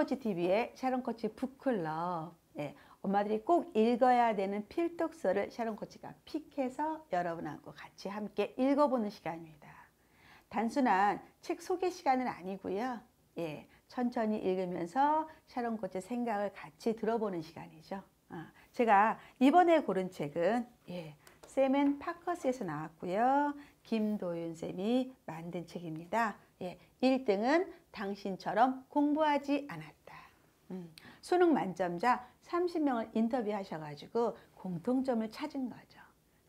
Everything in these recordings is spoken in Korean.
샤론코치 TV의 샤론코치 북클럽. 예, 엄마들이 꼭 읽어야 되는 필독서를 샤론코치가 픽해서 여러분하고 같이 함께 읽어보는 시간입니다. 단순한 책 소개 시간은 아니고요. 예, 천천히 읽으면서 샤론코치 생각을 같이 들어보는 시간이죠. 아, 제가 이번에 고른 책은 예, 샘앤 파커스에서 나왔고요. 김도윤 쌤이 만든 책입니다. 예, 1등은 당신처럼 공부하지 않았다. 음, 수능 만점자 30명을 인터뷰하셔가지고 공통점을 찾은 거죠.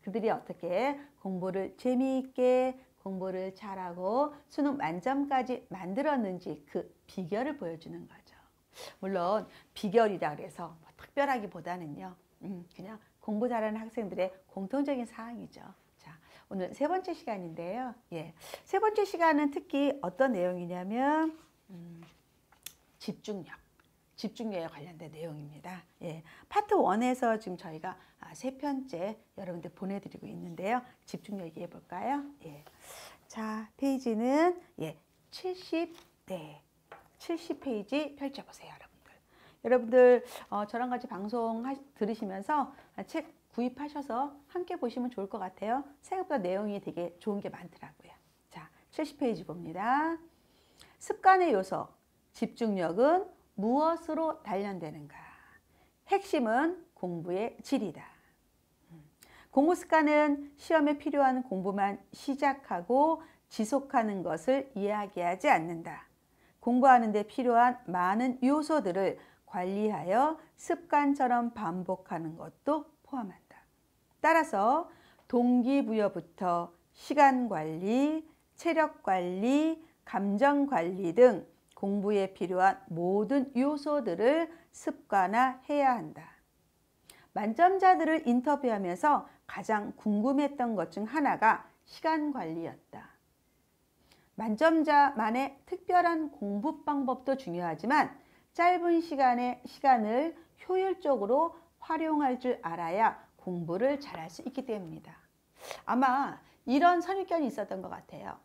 그들이 어떻게 공부를 재미있게 공부를 잘하고 수능 만점까지 만들었는지 그 비결을 보여주는 거죠. 물론 비결이라 그래서 뭐 특별하기보다는요. 음, 그냥 공부 잘하는 학생들의 공통적인 사항이죠. 자, 오늘 세 번째 시간인데요. 예, 세 번째 시간은 특히 어떤 내용이냐면 음, 집중력. 집중력에 관련된 내용입니다. 예, 파트 1에서 지금 저희가 아, 세 편째 여러분들 보내드리고 있는데요. 집중력 얘기해 볼까요? 예. 자, 페이지는 예, 70, 네, 70페이지 펼쳐보세요, 여러분들. 여러분들 어, 저랑 같이 방송 하, 들으시면서 책 구입하셔서 함께 보시면 좋을 것 같아요. 생각보다 내용이 되게 좋은 게 많더라고요. 자, 70페이지 봅니다. 습관의 요소, 집중력은 무엇으로 단련되는가? 핵심은 공부의 질이다. 음. 공부 습관은 시험에 필요한 공부만 시작하고 지속하는 것을 이야기하지 않는다. 공부하는 데 필요한 많은 요소들을 관리하여 습관처럼 반복하는 것도 포함한다. 따라서 동기부여부터 시간 관리, 체력 관리, 감정 관리 등 공부에 필요한 모든 요소들을 습관화해야 한다. 만점자들을 인터뷰하면서 가장 궁금했던 것 중 하나가 시간 관리였다. 만점자만의 특별한 공부 방법도 중요하지만 짧은 시간에 시간을 효율적으로 활용할 줄 알아야 공부를 잘할 수 있기 때문이다. 아마 이런 선입견이 있었던 것 같아요.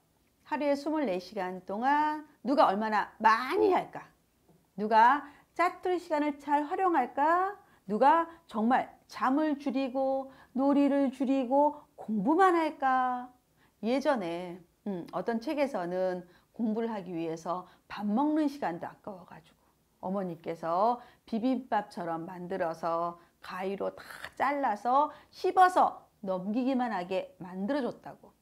하루에 24시간 동안 누가 얼마나 많이 할까? 누가 짜투리 시간을 잘 활용할까? 누가 정말 잠을 줄이고 놀이를 줄이고 공부만 할까? 예전에 음, 어떤 책에서는 공부를 하기 위해서 밥 먹는 시간도 아까워가지고 어머니께서 비빔밥처럼 만들어서 가위로 다 잘라서 씹어서 넘기기만 하게 만들어줬다고.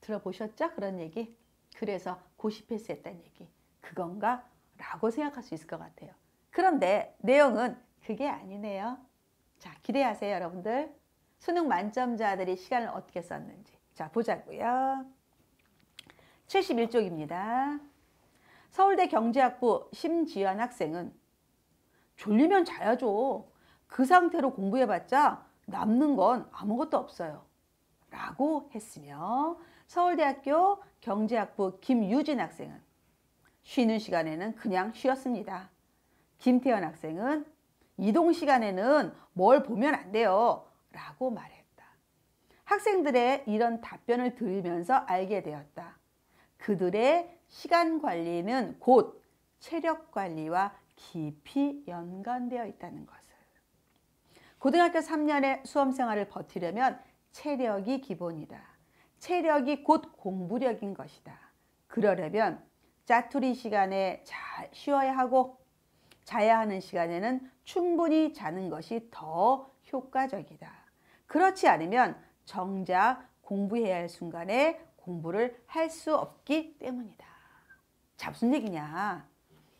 들어보셨죠? 그런 얘기? 그래서 고시패스 했다는 얘기. 그건가? 라고 생각할 수 있을 것 같아요. 그런데 내용은 그게 아니네요. 자, 기대하세요, 여러분들. 수능 만점자들이 시간을 어떻게 썼는지. 자, 보자고요. 71쪽입니다. 서울대 경제학부 심지연 학생은 졸리면 자야죠. 그 상태로 공부해봤자 남는 건 아무것도 없어요. 라고 했으며 서울대학교 경제학부 김유진 학생은 쉬는 시간에는 그냥 쉬었습니다. 김태현 학생은 이동 시간에는 뭘 보면 안 돼요. 라고 말했다. 학생들의 이런 답변을 들으면서 알게 되었다. 그들의 시간 관리는 곧 체력 관리와 깊이 연관되어 있다는 것을. 고등학교 3년의 수험 생활을 버티려면 체력이 기본이다. 체력이 곧 공부력인 것이다. 그러려면 짜투리 시간에 잘 쉬어야 하고 자야 하는 시간에는 충분히 자는 것이 더 효과적이다. 그렇지 않으면 정작 공부해야 할 순간에 공부를 할 수 없기 때문이다. 자, 무슨 얘기냐?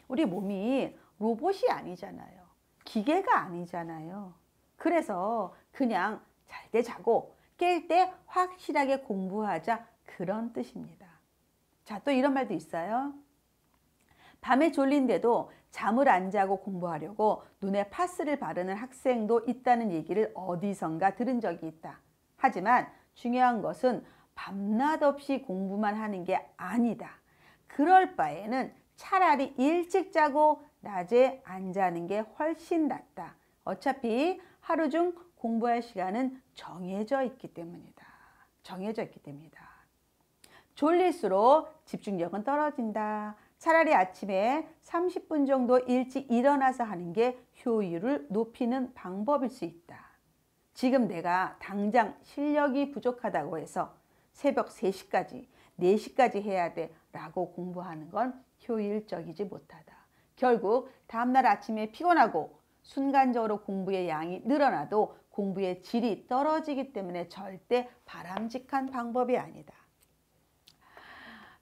우리 몸이 로봇이 아니잖아요. 기계가 아니잖아요. 그래서 그냥 잘 때 자고 깰 때 확실하게 공부하자 그런 뜻입니다. 자, 또 이런 말도 있어요. 밤에 졸린데도 잠을 안 자고 공부하려고 눈에 파스를 바르는 학생도 있다는 얘기를 어디선가 들은 적이 있다. 하지만 중요한 것은 밤낮 없이 공부만 하는 게 아니다. 그럴 바에는 차라리 일찍 자고 낮에 안 자는 게 훨씬 낫다. 어차피 하루 중 공부할 시간은 정해져 있기 때문이다. 정해져 있기 때문이다. 졸릴수록 집중력은 떨어진다. 차라리 아침에 30분 정도 일찍 일어나서 하는 게 효율을 높이는 방법일 수 있다. 지금 내가 당장 실력이 부족하다고 해서 새벽 3시까지, 4시까지 해야 돼 라고 공부하는 건 효율적이지 못하다. 결국 다음날 아침에 피곤하고 순간적으로 공부의 양이 늘어나도 공부의 질이 떨어지기 때문에 절대 바람직한 방법이 아니다.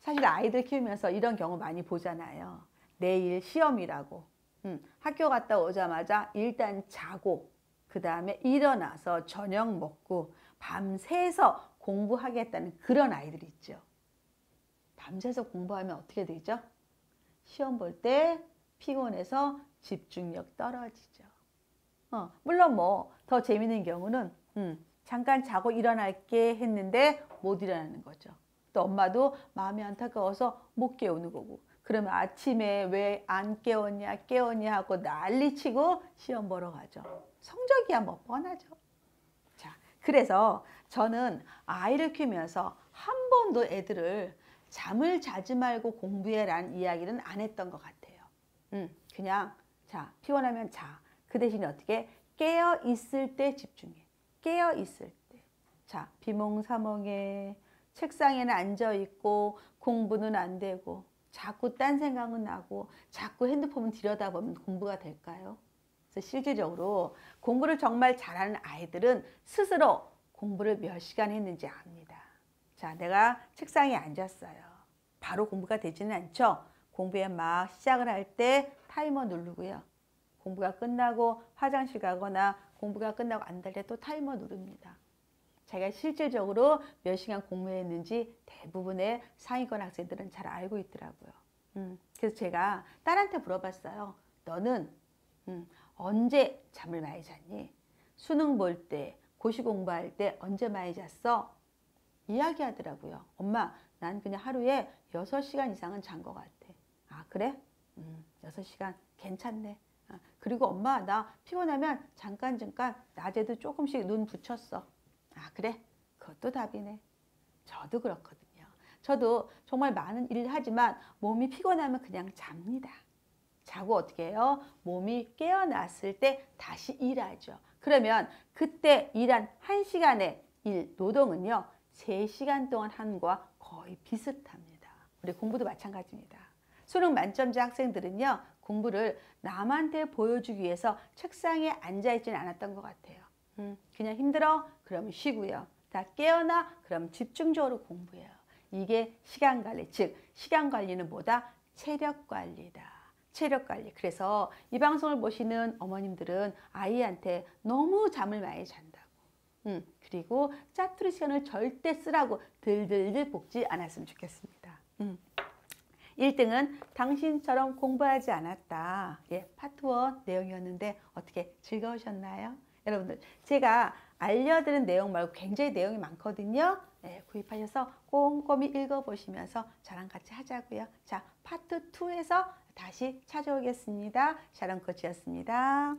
사실 아이들 키우면서 이런 경우 많이 보잖아요. 내일 시험이라고. 음, 학교 갔다 오자마자 일단 자고 그 다음에 일어나서 저녁 먹고 밤새서 공부하겠다는 그런 아이들이 있죠. 밤새서 공부하면 어떻게 되죠? 시험 볼 때 피곤해서 집중력 떨어지죠. 어, 물론 뭐 더 재밌는 경우는 음, 잠깐 자고 일어날게 했는데 못 일어나는 거죠. 또 엄마도 마음이 안타까워서 못 깨우는 거고 그러면 아침에 왜 안 깨웠냐 깨웠냐 하고 난리치고 시험 보러 가죠. 성적이야 뭐 뻔하죠. 자, 그래서 저는 아이를 키우면서 한 번도 애들을 잠을 자지 말고 공부해라는 이야기는 안 했던 것 같아요. 음, 그냥 자 피곤하면 자. 그 대신에 어떻게 깨어 있을 때 집중해. 깨어 있을 때. 자 비몽사몽에 책상에는 앉아 있고 공부는 안 되고 자꾸 딴 생각은 나고 자꾸 핸드폰을 들여다보면 공부가 될까요? 그래서 실질적으로 공부를 정말 잘하는 아이들은 스스로 공부를 몇 시간 했는지 압니다. 자, 내가 책상에 앉았어요. 바로 공부가 되지는 않죠. 공부에 막 시작을 할 때 타이머 누르고요. 공부가 끝나고 화장실 가거나 공부가 끝나고 안될 때또 타이머 누릅니다. 자기가 실질적으로 몇 시간 공부했는지 대부분의 상위권 학생들은 잘 알고 있더라고요. 음, 그래서 제가 딸한테 물어봤어요. 너는 음, 언제 잠을 많이 잤니? 수능 볼 때, 고시 공부할 때 언제 많이 잤어? 이야기하더라고요. 엄마, 난 그냥 하루에 6시간 이상은 잔 것 같아. 아, 그래? 음, 6시간 괜찮네. 아, 그리고 엄마, 나 피곤하면 잠깐 잠깐 낮에도 조금씩 눈 붙였어. 아, 그래? 그것도 답이네. 저도 그렇거든요. 저도 정말 많은 일을 하지만 몸이 피곤하면 그냥 잡니다. 자고 어떻게 해요? 몸이 깨어났을 때 다시 일하죠. 그러면 그때 일한 한시간의일 노동은요. 세시간 동안 한 거와 거의 비슷합니다. 우리 공부도 마찬가지입니다. 수능 만점자 학생들은요. 공부를 남한테 보여주기 위해서 책상에 앉아있지는 않았던 것 같아요. 음, 그냥 힘들어? 그러면 쉬고요. 다 깨어나? 그럼 집중적으로 공부해요. 이게 시간 관리, 즉 시간 관리는 뭐다? 체력 관리다. 체력 관리. 그래서 이 방송을 보시는 어머님들은 아이한테 너무 잠을 많이 잔다고. 음, 그리고 짜투리 시간을 절대 쓰라고 들들들 볶지 않았으면 좋겠습니다. 음. 1등은 당신처럼 공부하지 않았다. 예, 파트 1 내용이었는데 어떻게 즐거우셨나요? 여러분들 제가 알려드린 내용 말고 굉장히 내용이 많거든요. 네, 구입하셔서 꼼꼼히 읽어보시면서 저랑 같이 하자고요. 자, 파트 2에서 다시 찾아오겠습니다. 샤론 코치였습니다.